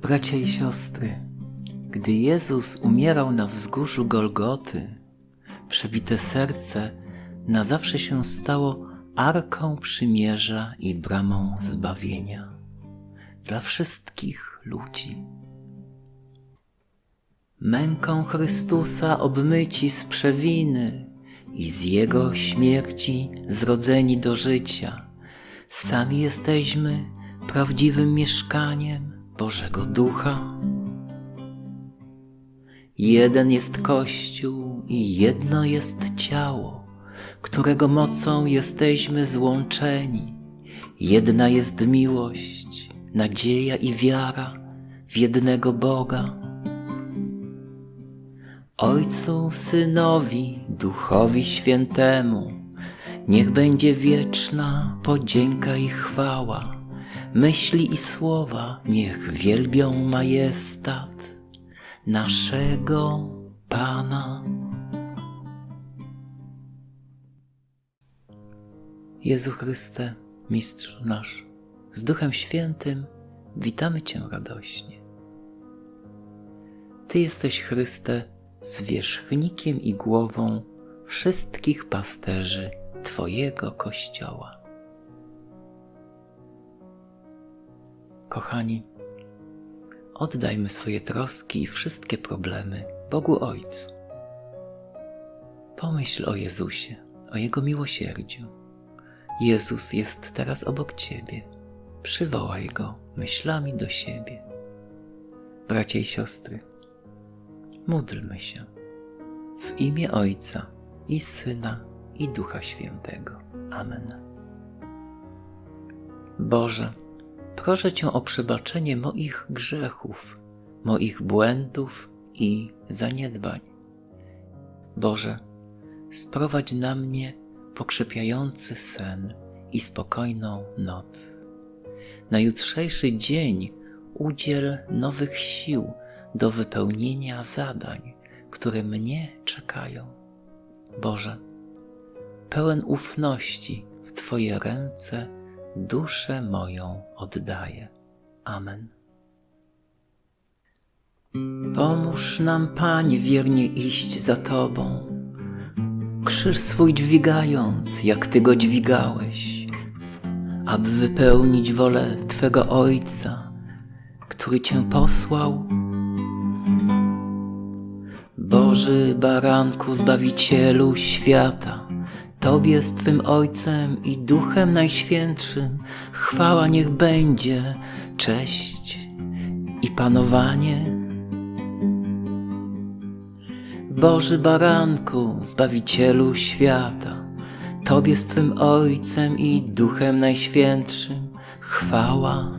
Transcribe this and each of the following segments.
Bracia i siostry, gdy Jezus umierał na wzgórzu Golgoty, przebite serce na zawsze się stało arką przymierza i bramą zbawienia dla wszystkich ludzi. Męką Chrystusa obmyci z przewiny i z Jego śmierci zrodzeni do życia, sami jesteśmy prawdziwym mieszkaniem Bożego Ducha. Jeden jest Kościół i jedno jest ciało, którego mocą jesteśmy złączeni. Jedna jest miłość, nadzieja i wiara w jednego Boga. Ojcu, Synowi, Duchowi Świętemu, niech będzie wieczna podzięka i chwała. Myśli i słowa niech wielbią majestat naszego Pana. Jezu Chryste, Mistrzu nasz, z Duchem Świętym witamy Cię radośnie. Ty jesteś Chryste zwierzchnikiem i głową wszystkich pasterzy Twojego Kościoła. Kochani, oddajmy swoje troski i wszystkie problemy Bogu Ojcu. Pomyśl o Jezusie, o Jego miłosierdziu. Jezus jest teraz obok Ciebie. Przywołaj Go myślami do siebie. Bracia i siostry, módlmy się w imię Ojca i Syna i Ducha Świętego. Amen. Boże, proszę Cię o przebaczenie moich grzechów, moich błędów i zaniedbań. Boże, sprowadź na mnie pokrzepiający sen i spokojną noc. Na jutrzejszy dzień udziel nowych sił do wypełnienia zadań, które mnie czekają. Boże, pełen ufności w Twoje ręce duszę moją oddaję. Amen. Pomóż nam, Panie, wiernie iść za Tobą, krzyż swój dźwigając, jak Ty go dźwigałeś, aby wypełnić wolę Twego Ojca, który Cię posłał. Boży Baranku, Zbawicielu świata, Tobie z Twym Ojcem i Duchem Najświętszym chwała niech będzie, cześć i panowanie. Boży Baranku, Zbawicielu świata, Tobie z Twym Ojcem i Duchem Najświętszym chwała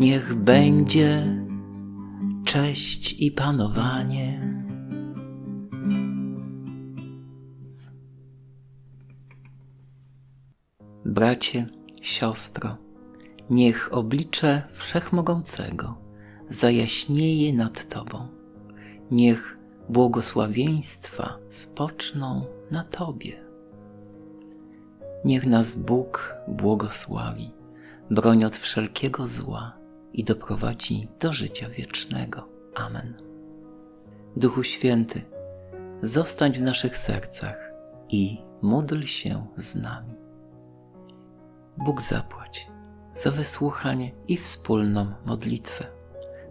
niech będzie, cześć i panowanie. Bracie, siostro, niech oblicze Wszechmogącego zajaśnieje nad Tobą. Niech błogosławieństwa spoczną na Tobie. Niech nas Bóg błogosławi, broń od wszelkiego zła i doprowadzi do życia wiecznego. Amen. Duchu Święty, zostań w naszych sercach i módl się z nami. Bóg zapłać za wysłuchanie i wspólną modlitwę.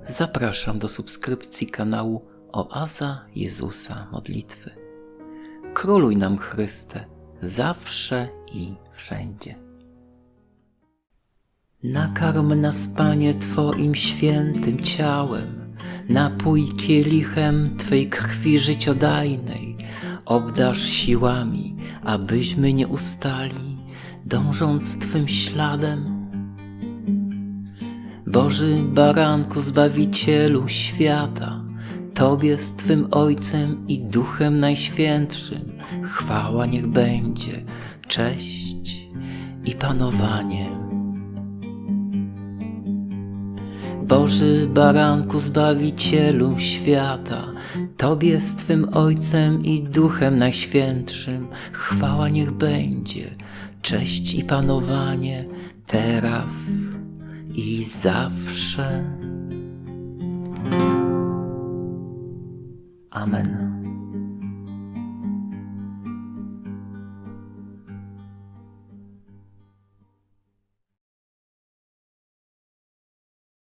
Zapraszam do subskrypcji kanału Oaza Jezusa Modlitwy. Króluj nam Chryste, zawsze i wszędzie. Nakarm nas, Panie, Twoim świętym ciałem, napój kielichem Twej krwi życiodajnej, obdarz siłami, abyśmy nie ustali, dążąc Twym śladem. Boży Baranku, Zbawicielu świata, Tobie z Twym Ojcem i Duchem Najświętszym chwała niech będzie, cześć i panowanie. Boży Baranku, Zbawicielu świata, Tobie z Twym Ojcem i Duchem Najświętszym chwała niech będzie, cześć i panowanie, teraz i zawsze. Amen.